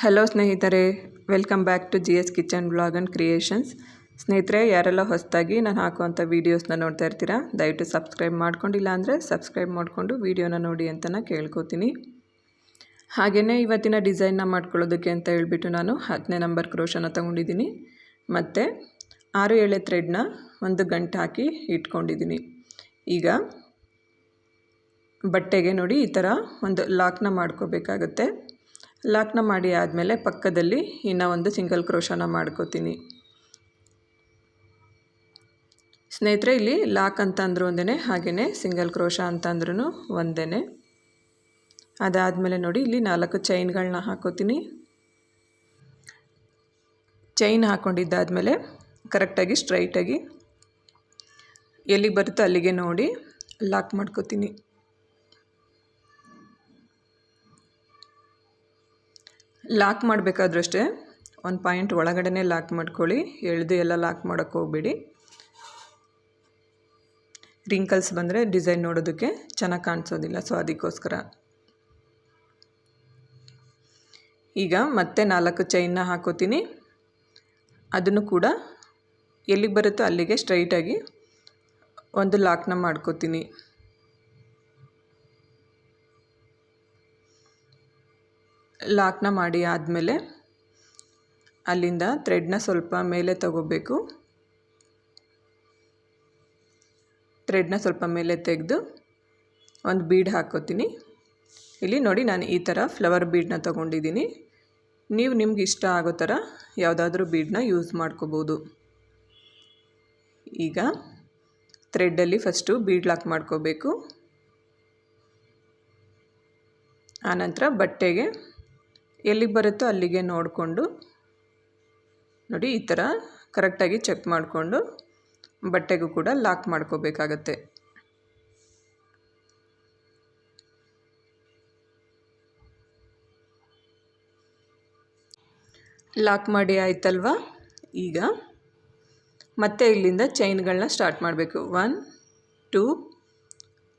Hello ಸ್ನೇಹಿತರೆ. Welcome back to G S kitchen blog and creations ಸ್ನೇಹಿತರೆ, ಯಾರೆಲ್ಲ ಹೊಸದಾಗಿ ನಾನು ಹಾಕುವಂಥ ವೀಡಿಯೋಸ್ನ ನೋಡ್ತಾ ಇರ್ತೀರಾ, ದಯವಿಟ್ಟು ಸಬ್ಸ್ಕ್ರೈಬ್ ಮಾಡ್ಕೊಂಡಿಲ್ಲ ಅಂದರೆ ಸಬ್ಸ್ಕ್ರೈಬ್ ಮಾಡಿಕೊಂಡು ವೀಡಿಯೋನ ನೋಡಿ ಅಂತ ಕೇಳ್ಕೊತೀನಿ. ಹಾಗೆಯೇ ಇವತ್ತಿನ ಡಿಸೈನ್ನ ಮಾಡ್ಕೊಳ್ಳೋದಕ್ಕೆ ಅಂತ ಹೇಳಿಬಿಟ್ಟು ನಾನು ಹತ್ತನೇ ನಂಬರ್ ಕ್ರೋಶನ ತೊಗೊಂಡಿದ್ದೀನಿ. ಮತ್ತು ಆರು ಏಳೆ ಥ್ರೆಡ್ನ ಒಂದು ಗಂಟು ಹಾಕಿ ಇಟ್ಕೊಂಡಿದ್ದೀನಿ. ಈಗ ಬಟ್ಟೆಗೆ ನೋಡಿ ಈ ಥರ ಒಂದು ಲಾಕ್ನ ಮಾಡ್ಕೋಬೇಕಾಗತ್ತೆ. ಲಾಕ್ನ ಮಾಡಿ ಆದಮೇಲೆ ಪಕ್ಕದಲ್ಲಿ ಇನ್ನೂ ಒಂದು ಸಿಂಗಲ್ ಕ್ರೋಶನ ಮಾಡ್ಕೋತೀನಿ. ಸ್ನೇಹಿತರೆ, ಇಲ್ಲಿ ಲಾಕ್ ಅಂತ ಅಂದರೂ ಒಂದೇ ಹಾಗೆಯೇ ಸಿಂಗಲ್ ಕ್ರೋಶ ಅಂತ ಅಂದ್ರೂ ಒಂದೇ ಅದಾದಮೇಲೆ ನೋಡಿ, ಇಲ್ಲಿ ನಾಲ್ಕು ಚೈನ್ಗಳನ್ನ ಹಾಕೋತೀನಿ. ಚೈನ್ ಹಾಕ್ಕೊಂಡಿದ್ದಾದಮೇಲೆ ಕರೆಕ್ಟಾಗಿ, ಸ್ಟ್ರೈಟಾಗಿ ಎಲ್ಲಿಗೆ ಬರುತ್ತೋ ಅಲ್ಲಿಗೆ ನೋಡಿ ಲಾಕ್ ಮಾಡ್ಕೋತೀನಿ. ಲಾಕ್ ಮಾಡಬೇಕಾದ್ರೂ ಅಷ್ಟೇ ಒಂದು ಪಾಯಿಂಟ್ ಒಳಗಡೆ ಲಾಕ್ ಮಾಡ್ಕೊಳ್ಳಿ, ಎಳೆದು ಎಲ್ಲ ಲಾಕ್ ಮಾಡೋಕ್ಕೆ ಹೋಗ್ಬೇಡಿ. ರಿಂಕಲ್ಸ್ ಬಂದರೆ ಡಿಸೈನ್ ನೋಡೋದಕ್ಕೆ ಚೆನ್ನಾಗಿ ಕಾಣಿಸೋದಿಲ್ಲ ಸೊ ಅದಕ್ಕೋಸ್ಕರ. ಈಗ ಮತ್ತೆ ನಾಲ್ಕು ಚೈನ್ನ ಹಾಕೋತೀನಿ. ಅದನ್ನು ಕೂಡ ಎಲ್ಲಿಗೆ ಬರುತ್ತೋ ಅಲ್ಲಿಗೆ ಸ್ಟ್ರೈಟಾಗಿ ಒಂದು ಲಾಕ್ನ ಮಾಡ್ಕೋತೀನಿ. ಲಾಕ್ನ ಮಾಡಿ ಆದಮೇಲೆ ಅಲ್ಲಿಂದ ಥ್ರೆಡ್ನ ಸ್ವಲ್ಪ ಮೇಲೆ ತಗೋಬೇಕು. ಥ್ರೆಡ್ನ ಸ್ವಲ್ಪ ಮೇಲೆ ತೆಗೆದು ಒಂದು ಬೀಡ್ ಹಾಕೋತೀನಿ. ಇಲ್ಲಿ ನೋಡಿ ನಾನು ಈ ಥರ ಫ್ಲವರ್ ಬೀಡನ್ನ ತೊಗೊಂಡಿದ್ದೀನಿ. ನೀವು ನಿಮ್ಗೆ ಇಷ್ಟ ಆಗೋ ಥರ ಯಾವುದಾದ್ರೂ ಬೀಡನ್ನ ಯೂಸ್ ಮಾಡ್ಕೋಬೋದು. ಈಗ ಥ್ರೆಡ್ಡಲ್ಲಿ ಫಸ್ಟು ಬೀಡ್ ಲಾಕ್ ಮಾಡ್ಕೋಬೇಕು. ಆನಂತರ ಬಟ್ಟೆಗೆ ಎಲ್ಲಿಗೆ ಬರುತ್ತೋ ಅಲ್ಲಿಗೆ ನೋಡಿಕೊಂಡು ನೋಡಿ ಈ ಥರ ಕರೆಕ್ಟಾಗಿ ಚೆಕ್ ಮಾಡಿಕೊಂಡು ಬಟ್ಟೆಗೂ ಕೂಡ ಲಾಕ್ ಮಾಡ್ಕೋಬೇಕಾಗತ್ತೆ. ಲಾಕ್ ಮಾಡಿ ಆಯ್ತಲ್ವಾ? ಈಗ ಮತ್ತೆ ಇಲ್ಲಿಂದ ಚೈನ್ಗಳನ್ನ ಸ್ಟಾರ್ಟ್ ಮಾಡಬೇಕು. One, two,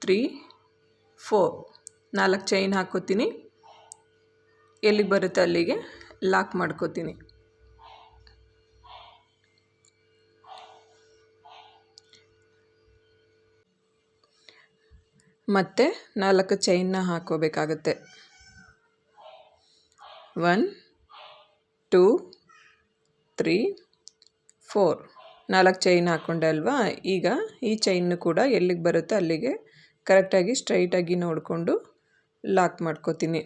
three, four. ನಾಲ್ಕು ಚೈನ್ ಹಾಕೋತೀನಿ. ಎಲ್ಲಿಗೆ ಬರುತ್ತೆ ಅಲ್ಲಿಗೆ? ಲಾಕ್ ಮಾಡ್ಕೋತೀನಿ. ಮತ್ತು ನಾಲ್ಕು ಚೈನ್ನ ಹಾಕೋಬೇಕಾಗತ್ತೆ ಒನ್ ಟೂ ತ್ರೀ ಫೋರ್ ನಾಲ್ಕು ಚೈನ್ ಹಾಕ್ಕೊಂಡೆ ಅಲ್ವಾ? ಈಗ ಈ ಚೈನ್ನು ಕೂಡ ಎಲ್ಲಿಗೆ ಬರುತ್ತೆ ಅಲ್ಲಿಗೆ ಕರೆಕ್ಟಾಗಿ ಸ್ಟ್ರೈಟಾಗಿ ನೋಡಿಕೊಂಡು ಲಾಕ್ ಮಾಡ್ಕೋತೀನಿ.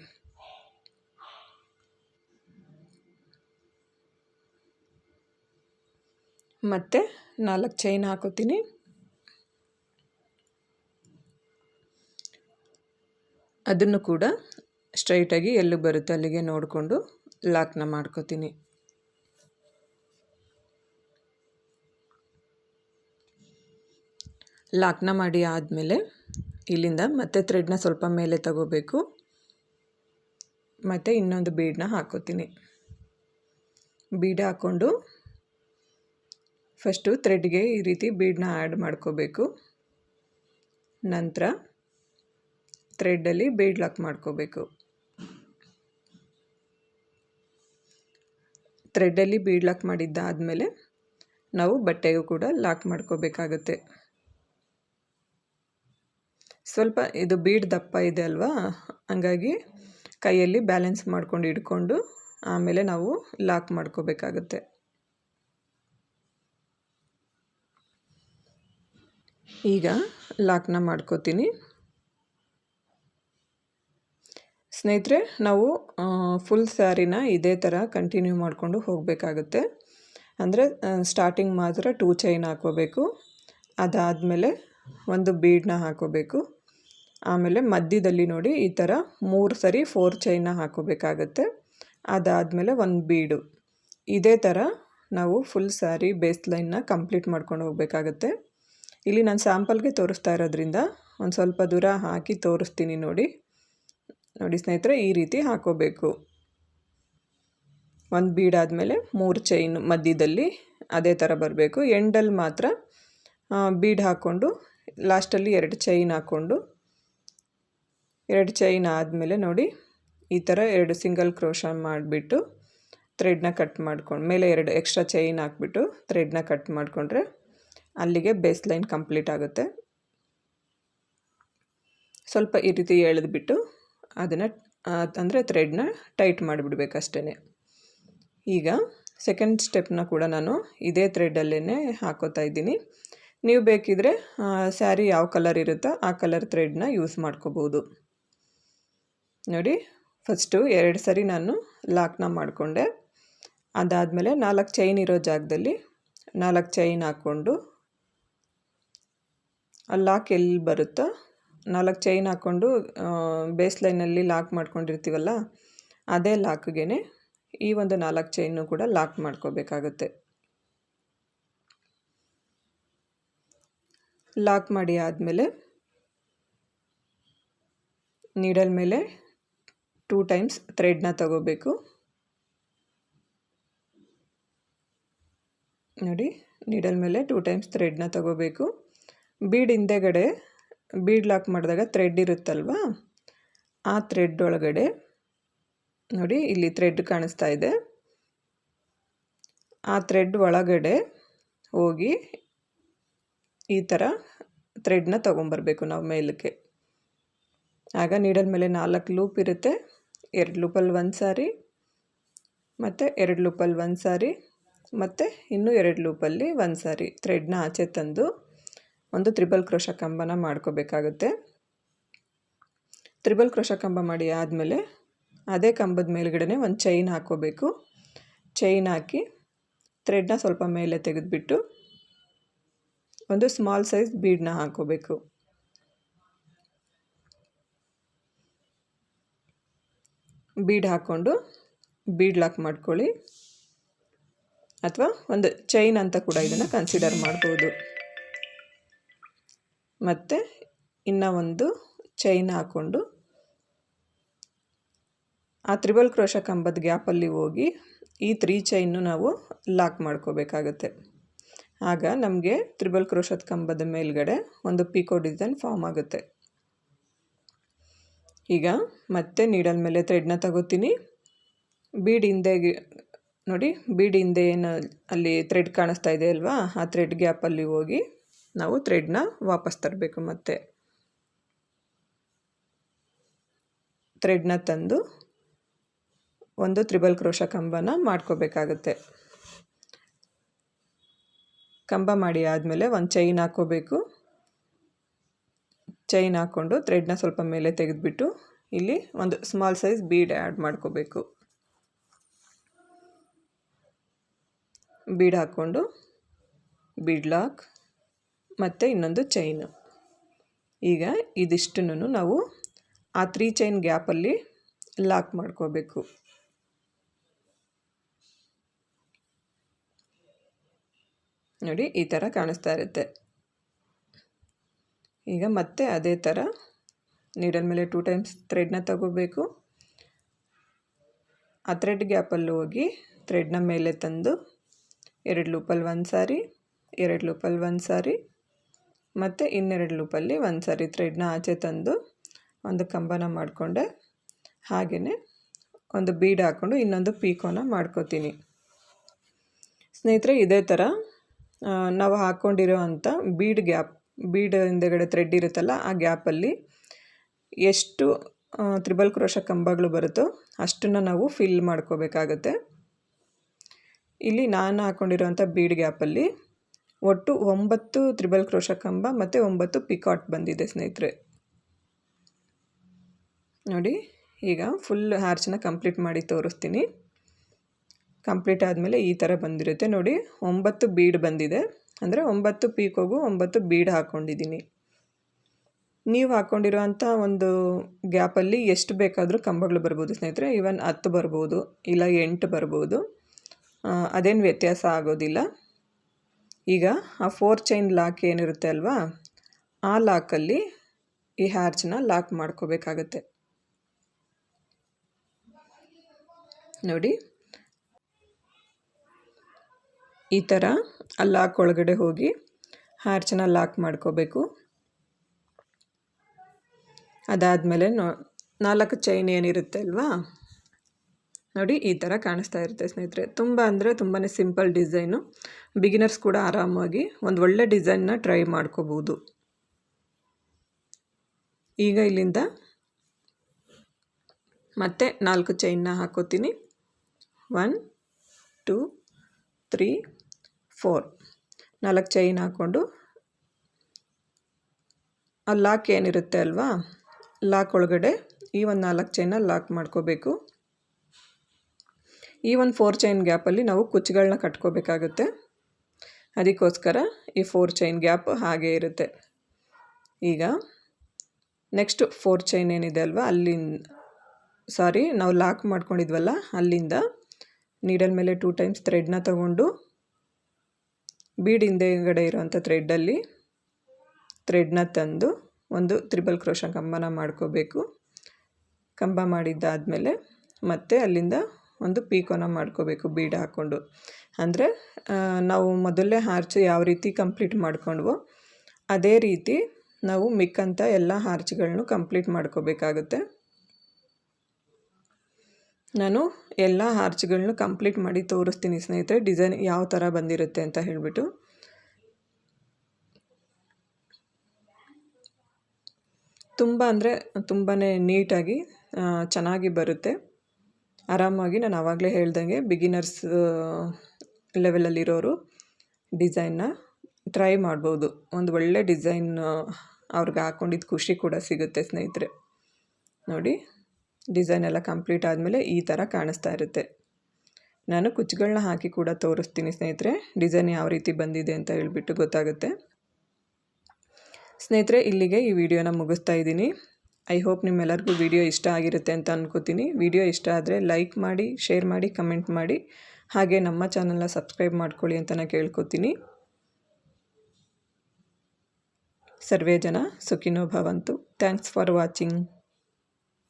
ಮತ್ತು ನಾಲ್ಕು ಚೈನ್ ಹಾಕೋತೀನಿ. ಅದನ್ನು ಕೂಡ ಸ್ಟ್ರೈಟಾಗಿ ಎಲ್ಲಿ ಬರುತ್ತೆ ಅಲ್ಲಿಗೆ ನೋಡಿಕೊಂಡು ಲಾಕ್ನ ಮಾಡ್ಕೋತೀನಿ. ಲಾಕ್ನ ಮಾಡಿ ಆದಮೇಲೆ ಇಲ್ಲಿಂದ ಮತ್ತೆ ಥ್ರೆಡ್ನ ಸ್ವಲ್ಪ ಮೇಲೆ ತಗೋಬೇಕು. ಮತ್ತು ಇನ್ನೊಂದು ಬೀಡನ್ನ ಹಾಕೋತೀನಿ. ಬೀಡ್ ಹಾಕ್ಕೊಂಡು ಫಸ್ಟು ಥ್ರೆಡ್ಗೆ ಈ ರೀತಿ ಬೀಡನ್ನ ಆ್ಯಡ್ ಮಾಡ್ಕೋಬೇಕು. ನಂತರ ಥ್ರೆಡ್ಡಲ್ಲಿ ಬೀಡ್ ಲಾಕ್ ಮಾಡ್ಕೋಬೇಕು. ಥ್ರೆಡ್ಡಲ್ಲಿ ಬೀಡ್ ಲಾಕ್ ಮಾಡಿದ್ದಾದಮೇಲೆ ನಾವು ಬಟ್ಟೆಗೂ ಕೂಡ ಲಾಕ್ ಮಾಡ್ಕೋಬೇಕಾಗತ್ತೆ. ಸ್ವಲ್ಪ ಇದು ಬೀಡ್ ದಪ್ಪ ಇದೆ ಅಲ್ವಾ? ಹಂಗಾಗಿ ಕೈಯಲ್ಲಿ ಬ್ಯಾಲೆನ್ಸ್ ಮಾಡ್ಕೊಂಡು ಇಟ್ಕೊಂಡು ಆಮೇಲೆ ನಾವು ಲಾಕ್ ಮಾಡ್ಕೋಬೇಕಾಗತ್ತೆ. ಈಗ ಲಾಕ್ನ ಮಾಡ್ಕೋತೀನಿ. ಸ್ನೇಹಿತರೆ, ನಾವು ಫುಲ್ ಸ್ಯಾರಿನ ಇದೇ ಥರ ಕಂಟಿನ್ಯೂ ಮಾಡಿಕೊಂಡು ಹೋಗಬೇಕಾಗುತ್ತೆ. ಅಂದರೆ ಸ್ಟಾರ್ಟಿಂಗ್ ಮಾತ್ರ ಟೂ ಚೈನ್ ಹಾಕೋಬೇಕು ಅದಾದಮೇಲೆ ಒಂದು ಬೀಡನ್ನ ಹಾಕೋಬೇಕು ಆಮೇಲೆ ಮಧ್ಯದಲ್ಲಿ ನೋಡಿ ಈ ಥರ ಮೂರು ಸರಿ ಫೋರ್ ಚೈನ್ನ ಹಾಕೋಬೇಕಾಗತ್ತೆ ಅದಾದಮೇಲೆ ಒಂದು ಬೀಡು ಇದೇ ಥರ ನಾವು ಫುಲ್ ಸ್ಯಾರಿ ಬೇಸ್ ಲೈನ್ನ ಕಂಪ್ಲೀಟ್ ಮಾಡ್ಕೊಂಡು ಹೋಗಬೇಕಾಗತ್ತೆ. ಇಲ್ಲಿ ನಾನು ಸ್ಯಾಂಪಲ್ಗೆ ತೋರಿಸ್ತಾ ಇರೋದ್ರಿಂದ ಒಂದು ಸ್ವಲ್ಪ ದೂರ ಹಾಕಿ ತೋರಿಸ್ತೀನಿ ನೋಡಿ. ನೋಡಿ ಸ್ನೇಹಿತರೆ, ಈ ರೀತಿ ಹಾಕೋಬೇಕು. ಒಂದು ಬೀಡಾದಮೇಲೆ ಮೂರು ಚೈನ್ ಮಧ್ಯದಲ್ಲಿ ಅದೇ ಥರ ಬರಬೇಕು. ಎಂಡಲ್ಲಿ ಮಾತ್ರ ಬೀಡ್ ಹಾಕ್ಕೊಂಡು, ಲಾಸ್ಟಲ್ಲಿ ಎರಡು ಚೈನ್ ಹಾಕ್ಕೊಂಡು, ಎರಡು ಚೈನ್ ಆದಮೇಲೆ ನೋಡಿ, ಈ ಥರ ಎರಡು ಸಿಂಗಲ್ ಕ್ರೋಶ ಮಾಡಿಬಿಟ್ಟು, ಥ್ರೆಡ್ನ ಕಟ್ ಮಾಡ್ಕೊಂಡು, ಮೇಲೆ ಎರಡು ಎಕ್ಸ್ಟ್ರಾ ಚೈನ್ ಹಾಕ್ಬಿಟ್ಟು, ಥ್ರೆಡ್ನ ಕಟ್ ಮಾಡಿಕೊಂಡ್ರೆ ಅಲ್ಲಿಗೆ ಬೇಸ್ ಲೈನ್ ಕಂಪ್ಲೀಟ್ ಆಗುತ್ತೆ. ಸ್ವಲ್ಪ ಈ ರೀತಿ ಎಳೆದ್ಬಿಟ್ಟು ಅದನ್ನು ಅಂದರೆ ಥ್ರೆಡ್ನ ಟೈಟ್ ಮಾಡಿಬಿಡ್ಬೇಕಷ್ಟೇ ಈಗ ಸೆಕೆಂಡ್ ಸ್ಟೆಪ್ನ ಕೂಡ ನಾನು ಇದೇ ಥ್ರೆಡ್ಡಲ್ಲೇ ಹಾಕೋತಾ ಇದ್ದೀನಿ. ನೀವು ಬೇಕಿದ್ರೆ ಸ್ಯಾರಿ ಯಾವ ಕಲರ್ ಇರುತ್ತೋ ಆ ಕಲರ್ ಥ್ರೆಡ್ನ ಯೂಸ್ ಮಾಡ್ಕೋಬೋದು. ನೋಡಿ ಫಸ್ಟು ಎರಡು ಸರಿ ನಾನು ಲಾಕ್ನ ಮಾಡಿಕೊಂಡೆ. ಅದಾದಮೇಲೆ ನಾಲ್ಕು ಚೈನ್ ಇರೋ ಜಾಗದಲ್ಲಿ ನಾಲ್ಕು ಚೈನ್ ಹಾಕ್ಕೊಂಡು ಆ ಲಾಕ್ ಎಲ್ಲಿ ಬರುತ್ತೋ, ನಾಲ್ಕು ಚೈನ್ ಹಾಕ್ಕೊಂಡು ಬೇಸ್ ಲೈನಲ್ಲಿ ಲಾಕ್ ಮಾಡ್ಕೊಂಡಿರ್ತೀವಲ್ಲ, ಅದೇ ಲಾಕ್ಗೆ ಈ ಒಂದು ನಾಲ್ಕು ಚೈನು ಕೂಡ ಲಾಕ್ ಮಾಡ್ಕೋಬೇಕಾಗುತ್ತೆ. ಲಾಕ್ ಮಾಡಿ ಆದಮೇಲೆ ನೀಡಲ್ ಮೇಲೆ ಟೂ ಟೈಮ್ಸ್ ಥ್ರೆಡ್ನ ತಗೋಬೇಕು. ನೋಡಿ ನೀಡಲ್ ಮೇಲೆ ಟೂ ಟೈಮ್ಸ್ ಥ್ರೆಡ್ನ ತಗೋಬೇಕು. ಬೀಡ್ ಹಿಂದೆಗಡೆ, ಬೀಡ್ ಲಾಕ್ ಮಾಡಿದಾಗ ಥ್ರೆಡ್ ಇರುತ್ತಲ್ವ? ಆ ಥ್ರೆಡ್ ಒಳಗಡೆ, ನೋಡಿ ಇಲ್ಲಿ ಥ್ರೆಡ್ ಕಾಣಿಸ್ತಾ ಇದೆ. ಆ ಥ್ರೆಡ್ ಒಳಗಡೆ ಹೋಗಿ ಈ ಥರ ಥ್ರೆಡ್ನ ತೊಗೊಂಬರ್ಬೇಕು ನಾವು ಮೇಲಕ್ಕೆ. ಆಗ ನೀಡಲ್ ಮೇಲೆ ನಾಲ್ಕು ಲೂಪ್ ಇರುತ್ತೆ. ಎರಡು ಲೂಪಲ್ಲಿ ಒಂದು ಸಾರಿ, ಮತ್ತು ಎರಡು ಲೂಪಲ್ಲಿ ಒಂದು ಸಾರಿ, ಮತ್ತು ಇನ್ನೂ ಎರಡು ಲೂಪಲ್ಲಿ ಒಂದು ಸಾರಿ ಥ್ರೆಡ್ನ ಆಚೆ ತಂದು ಒಂದು ತ್ರಿಬಲ್ ಕ್ರೋಶ ಕಂಬನ ಮಾಡ್ಕೋಬೇಕಾಗುತ್ತೆ. ತ್ರಿಬಲ್ ಕ್ರೋಶ ಕಂಬ ಮಾಡಿ ಆದಮೇಲೆ ಅದೇ ಕಂಬದ ಮೇಲ್ಗಡೆ ಒಂದು ಚೈನ್ ಹಾಕ್ಕೋಬೇಕು ಚೈನ್ ಹಾಕಿ ಥ್ರೆಡ್ನ ಸ್ವಲ್ಪ ಮೇಲೆ ತೆಗೆದುಬಿಟ್ಟು ಒಂದು ಸ್ಮಾಲ್ ಸೈಜ್ ಬೀಡನ್ನ ಹಾಕೋಬೇಕು. ಬೀಡ್ ಹಾಕ್ಕೊಂಡು ಬೀಡ್ ಲಾಕ್ ಮಾಡ್ಕೊಳ್ಳಿ. ಅಥವಾ ಒಂದು ಚೈನ್ ಅಂತ ಕೂಡ ಇದನ್ನು ಕನ್ಸಿಡರ್ ಮಾಡ್ಬೋದು. ಮತ್ತು ಇನ್ನು ಒಂದು ಚೈನ್ ಹಾಕ್ಕೊಂಡು ಆ ತ್ರಿಬಲ್ ಕ್ರೋಶ ಕಂಬದ ಗ್ಯಾಪಲ್ಲಿ ಹೋಗಿ ಈ ತ್ರೀ ಚೈನ್ನು ನಾವು ಲಾಕ್ ಮಾಡ್ಕೋಬೇಕಾಗತ್ತೆ. ಆಗ ನಮಗೆ ತ್ರಿಬಲ್ ಕ್ರೋಶದ ಕಂಬದ ಮೇಲ್ಗಡೆ ಒಂದು ಪೀಕೋ ಡಿಸೈನ್ ಫಾರ್ಮ್ ಆಗುತ್ತೆ. ಈಗ ಮತ್ತೆ ನೀಡಲ್ ಮೇಲೆ ಥ್ರೆಡ್ನ ತಗೋತೀನಿ. ಬೀಡ್ ಹಿಂದೆ ನೋಡಿ, ಬೀಡ್ ಹಿಂದೆ ಏನು ಅಲ್ಲಿ ಥ್ರೆಡ್ ಕಾಣಿಸ್ತಾ ಇದೆ ಅಲ್ವಾ? ಆ ಥ್ರೆಡ್ ಗ್ಯಾಪಲ್ಲಿ ಹೋಗಿ ನಾವು ಥ್ರೆಡ್ನ ವಾಪಸ್ ತರಬೇಕು ಮತ್ತೆ. ಥ್ರೆಡ್ನ ತಂದು ಒಂದು ತ್ರಿಬಲ್ ಕ್ರೋಶ ಕಂಬನ ಮಾಡ್ಕೋಬೇಕಾಗತ್ತೆ. ಕಂಬ ಮಾಡಿ ಆದಮೇಲೆ ಒಂದು ಚೈನ್ ಹಾಕೋಬೇಕು ಚೈನ್ ಹಾಕ್ಕೊಂಡು ಥ್ರೆಡ್ನ ಸ್ವಲ್ಪ ಮೇಲೆ ತೆಗೆದುಬಿಟ್ಟು ಇಲ್ಲಿ ಒಂದು ಸ್ಮಾಲ್ ಸೈಜ್ ಬೀಡ್ ಆ್ಯಡ್ ಮಾಡ್ಕೋಬೇಕು. ಬೀಡ್ ಹಾಕ್ಕೊಂಡು, ಬೀಡ್ ಲಾಕ್ ಮತ್ತು ಇನ್ನೊಂದು ಚೈನು ಈಗ ಇದಿಷ್ಟನ್ನು ನಾವು ಆ ತ್ರೀ ಚೈನ್ ಗ್ಯಾಪಲ್ಲಿ ಲಾಕ್ ಮಾಡ್ಕೋಬೇಕು. ನೋಡಿ, ಈ ಥರ ಕಾಣಿಸ್ತಾ ಇರುತ್ತೆ. ಈಗ ಮತ್ತೆ ಅದೇ ಥರ ನೀಡಲ್ ಮೇಲೆ ಟೂ ಟೈಮ್ಸ್ ಥ್ರೆಡ್ನ ತಗೋಬೇಕು. ಆ ಥ್ರೆಡ್ ಗ್ಯಾಪಲ್ಲಿ ಹೋಗಿ ಥ್ರೆಡ್ನ ಮೇಲೆ ತಂದು ಎರಡು ಲೂಪಲ್ಲಿ ಒಂದು ಸಾರಿ ಎರಡು ಲೂಪಲ್ಲಿ ಒಂದು ಸಾರಿ ಮತ್ತು ಇನ್ನೆರಡು ಲೂಪಲ್ಲಿ ಒಂದು ಸಾರಿ ಥ್ರೆಡ್ನ ಆಚೆ ತಂದು ಒಂದು ಕಂಬನ ಮಾಡಿಕೊಂಡೆ. ಹಾಗೆಯೇ ಒಂದು ಬೀಡ್ ಹಾಕ್ಕೊಂಡು ಇನ್ನೊಂದು ಪೀಕೋನ ಮಾಡ್ಕೋತೀನಿ. ಸ್ನೇಹಿತರೆ, ಇದೇ ಥರ ನಾವು ಹಾಕ್ಕೊಂಡಿರೋ ಅಂಥ ಬೀಡ್ ಗ್ಯಾಪ್ ಬೀಡ್ ಹಿಂದೆಗಡೆ ಥ್ರೆಡ್ ಇರುತ್ತಲ್ಲ, ಆ ಗ್ಯಾಪಲ್ಲಿ ಎಷ್ಟು ತ್ರಿಬಲ್ ಕ್ರೋಶ ಕಂಬಗಳು ಬರುತ್ತೋ ಅಷ್ಟನ್ನು ನಾವು ಫಿಲ್ ಮಾಡ್ಕೋಬೇಕಾಗತ್ತೆ. ಇಲ್ಲಿ ನಾನು ಹಾಕ್ಕೊಂಡಿರೋಂಥ ಬೀಡ್ ಗ್ಯಾಪಲ್ಲಿ ಒಟ್ಟು ಒಂಬತ್ತು ತ್ರಿಬಲ್ ಕ್ರೋಶ ಕಂಬ ಮತ್ತು ಒಂಬತ್ತು ಪಿಕಾಟ್ ಬಂದಿದೆ, ಸ್ನೇಹಿತರೆ. ನೋಡಿ, ಈಗ ಫುಲ್ ಹಾರ್ಚನ್ನ ಕಂಪ್ಲೀಟ್ ಮಾಡಿ ತೋರಿಸ್ತೀನಿ. ಕಂಪ್ಲೀಟ್ ಆದಮೇಲೆ ಈ ಥರ ಬಂದಿರುತ್ತೆ. ನೋಡಿ, ಒಂಬತ್ತು ಬೀಡ್ ಬಂದಿದೆ. ಅಂದರೆ ಒಂಬತ್ತು ಪೀಕೋಗು ಒಂಬತ್ತು ಬೀಡ್ ಹಾಕ್ಕೊಂಡಿದ್ದೀನಿ ನೀವು ಹಾಕ್ಕೊಂಡಿರುವಂಥ ಒಂದು ಗ್ಯಾಪಲ್ಲಿ ಎಷ್ಟು ಬೇಕಾದರೂ ಕಂಬಗಳು ಬರ್ಬೋದು, ಸ್ನೇಹಿತರೆ. ಈವನ್ ಹತ್ತು ಬರ್ಬೋದು, ಇಲ್ಲ ಎಂಟು ಬರ್ಬೋದು. ಅದೇನು ವ್ಯತ್ಯಾಸ ಆಗೋದಿಲ್ಲ. ಈಗ ಆ ಫೋರ್ ಚೈನ್ ಲಾಕ್ ಏನಿರುತ್ತೆ ಅಲ್ವಾ? ಆ ಲಾಕಲ್ಲಿ ಈ ಹ್ಯಾರ್ಚನ್ನ ಲಾಕ್ ಮಾಡ್ಕೋಬೇಕಾಗತ್ತೆ. ನೋಡಿ. ಈ ಥರ ಆ ಲಾಕ್ ಒಳಗಡೆ ಹೋಗಿ ಹ್ಯಾರ್ಚನ್ನ ಲಾಕ್ ಮಾಡ್ಕೋಬೇಕು. ಅದಾದಮೇಲೆ ನಾಲ್ಕು ಚೈನ್ ಏನಿರುತ್ತೆ ಅಲ್ವಾ? ನೋಡಿ ಈ ಥರ ಕಾಣಿಸ್ತಾ ಇರುತ್ತೆ ಸ್ನೇಹಿತರೆ. ತುಂಬ ಅಂದರೆ ತುಂಬಾ ಸಿಂಪಲ್ ಡಿಸೈನು. ಬಿಗಿನರ್ಸ್ ಕೂಡ ಆರಾಮಾಗಿ ಒಂದು ಒಳ್ಳೆ ಡಿಸೈನ್ನ ಟ್ರೈ ಮಾಡ್ಕೋಬೋದು. ಈಗ ಇಲ್ಲಿಂದ ಮತ್ತೆ ನಾಲ್ಕು ಚೈನ್ನ ಹಾಕೋತೀನಿ. ಒನ್ ಟೂ ತ್ರೀ ಫೋರ್ ನಾಲ್ಕು ಚೈನ್ ಹಾಕ್ಕೊಂಡು ಆ ಲಾಕ್ ಏನಿರುತ್ತೆ ಅಲ್ವಾ? ಲಾಕ್ ಒಳಗಡೆ ಈ ಒಂದು ನಾಲ್ಕು ಚೈನ ಲಾಕ್ ಮಾಡ್ಕೋಬೇಕು. ಈ ಒಂದು ಫೋರ್ ಚೈನ್ ಗ್ಯಾಪಲ್ಲಿ ನಾವು ಕುಚ್ಚುಗಳನ್ನ ಕಟ್ಕೋಬೇಕಾಗುತ್ತೆ. ಅದಕ್ಕೋಸ್ಕರ ಈ ಫೋರ್ ಚೈನ್ ಗ್ಯಾಪ್ ಹಾಗೆ ಇರುತ್ತೆ. ಈಗ ನೆಕ್ಸ್ಟ್ ಫೋರ್ ಚೈನ್ ಏನಿದೆ ಅಲ್ವಾ? ಅಲ್ಲಿಂದ ಸಾರಿ ನಾವು ಲಾಕ್ ಮಾಡ್ಕೊಂಡಿದ್ವಲ್ಲ, ಅಲ್ಲಿಂದ ನೀಡಲ್ ಮೇಲೆ ಟೂ ಟೈಮ್ಸ್ ಥ್ರೆಡ್ನ ತಗೊಂಡು ಬೀಡ್ ಹಿಂದೆಗಡೆ ಇರೋವಂಥ ಥ್ರೆಡ್ಡಲ್ಲಿ ಥ್ರೆಡ್ನ ತಂದು ಒಂದು ತ್ರಿಬಲ್ ಕ್ರೋಶ ಕಂಬನ ಮಾಡ್ಕೋಬೇಕು. ಕಂಬ ಮಾಡಿದ್ದಾದಮೇಲೆ ಮತ್ತೆ ಅಲ್ಲಿಂದ ಒಂದು ಪೀಕೋನ ಮಾಡ್ಕೋಬೇಕು ಬೀಡ್ ಹಾಕ್ಕೊಂಡು. ಅಂದರೆ ನಾವು ಮೊದಲೇ ಹಾರ್ಚು ಯಾವ ರೀತಿ ಕಂಪ್ಲೀಟ್ ಮಾಡ್ಕೊಂಡ್ವೋ, ಅದೇ ರೀತಿ ನಾವು ಮಿಕ್ಕಂಥ ಎಲ್ಲ ಹಾರ್ಚ್ಗಳನ್ನು ಕಂಪ್ಲೀಟ್ ಮಾಡ್ಕೋಬೇಕಾಗುತ್ತೆ. ನಾನು ಎಲ್ಲ ಹಾರ್ಚ್ಗಳನ್ನೂ ಕಂಪ್ಲೀಟ್ ಮಾಡಿ ತೋರಿಸ್ತೀನಿ ಸ್ನೇಹಿತರೆ, ಡಿಸೈನ್ ಯಾವ ಥರ ಬಂದಿರುತ್ತೆ ಅಂತ ಹೇಳಿಬಿಟ್ಟು. ತುಂಬ ಅಂದರೆ ತುಂಬಾ ನೀಟಾಗಿ ಚೆನ್ನಾಗಿ ಬರುತ್ತೆ. ಆರಾಮಾಗಿ ನಾನು ಆವಾಗಲೇ ಹೇಳ್ದಂಗೆ ಬಿಗಿನರ್ಸ್ ಲೆವೆಲಲ್ಲಿರೋರು ಡಿಸೈನ್ನ ಟ್ರೈ ಮಾಡ್ಬೋದು. ಒಂದು ಒಳ್ಳೆ ಡಿಸೈನ್ ಅವ್ರಿಗೆ ಹಾಕ್ಕೊಂಡಿದ್ದು ಖುಷಿ ಕೂಡ ಸಿಗುತ್ತೆ ಸ್ನೇಹಿತರೆ. ನೋಡಿ ಡಿಸೈನ್ ಎಲ್ಲ ಕಂಪ್ಲೀಟ್ ಆದಮೇಲೆ ಈ ಥರ ಕಾಣಿಸ್ತಾ ಇರುತ್ತೆ. ನಾನು ಕುಚ್ಚುಗಳನ್ನ ಹಾಕಿ ಕೂಡ ತೋರಿಸ್ತೀನಿ ಸ್ನೇಹಿತರೆ. ಡಿಸೈನ್ ಯಾವ ರೀತಿ ಬಂದಿದೆ ಅಂತ ಹೇಳಿಬಿಟ್ಟು ಗೊತ್ತಾಗುತ್ತೆ. ಸ್ನೇಹಿತರೆ, ಇಲ್ಲಿಗೆ ಈ ವಿಡಿಯೋನ ಮುಗಿಸ್ತಾ ಇದ್ದೀನಿ. ಐ ಹೋಪ್ ನಿಮ್ಮೆಲ್ಲರಿಗೂ ವಿಡಿಯೋ ಇಷ್ಟ ಆಗಿರುತ್ತೆ ಅಂತ ಅನ್ಕೋತೀನಿ. ವಿಡಿಯೋ ಇಷ್ಟ ಆದರೆ ಲೈಕ್ ಮಾಡಿ, ಶೇರ್ ಮಾಡಿ, ಕಮೆಂಟ್ ಮಾಡಿ. ಹಾಗೆ ನಮ್ಮ ಚಾನಲ್ನ ಸಬ್ಸ್ಕ್ರೈಬ್ ಮಾಡ್ಕೊಳ್ಳಿ ಅಂತ ನಾನು ಕೇಳ್ಕೊತೀನಿ. ಸರ್ವೇ ಜನ ಸುಖಿನೋ ಭವಂತು. Thanks for watching.